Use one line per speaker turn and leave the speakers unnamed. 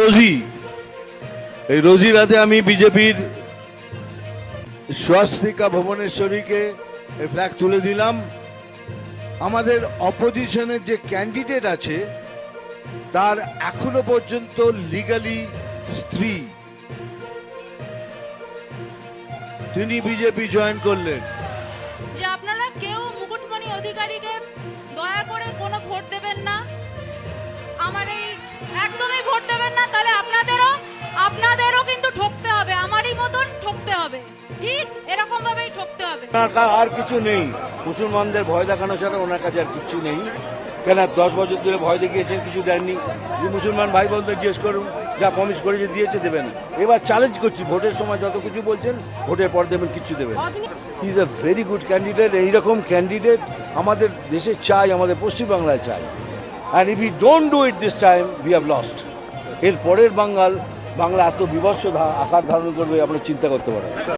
রোজি এই রোজির হাতে আমি বিজেপির স্বাস্তিকা ভুবনেশ্বরীকে এই ফ্ল্যাগ তুলে দিলাম। আমাদের অপোজিশনের যে ক্যান্ডিডেট আছে, তার এখনও পর্যন্ত লিগালি স্ত্রী। তিনি বিজেপি জয়েন করলেন।
যে আপনারা কেউ মুকুটমণি অধিকারীকে দয়া করে কোনো ভোট দেবেন না তাহলে আপনাদেরও আপনাদেরও কিন্তু ঠকতে হবে আমারই মতন ঠকতে হবে। ঠিক এরকম ভাবেই ঠকতে হবে।
আর কিছু নেই। মুসলমানদের ভয় দেখানো ছাড়া ওনার কাছে আর কিছু নেই। কেন দশ বছর ধরে ভয় দেখিয়েছেন কিছু দেননি। যে মুসলমান ভাই বোনদের জিজ্ঞেস করুন যা প্রমিস করে যে দিয়েছে দেবেন এবার চ্যালেঞ্জ করছি ভোটের সময় যত কিছু বলছেন ভোটের পর দেবেন কিচ্ছু দেবেন is a very good candidate এইরকম ক্যান্ডিডেট আমাদের দেশে চাই আমাদের পশ্চিমবাংলায় চাই। And if you don't do it this time we have lost এর পরের বাঙ্গাল বাংলা এত বিভৎস আকার ধারণ করবে আপনার চিন্তা করতে পারেন।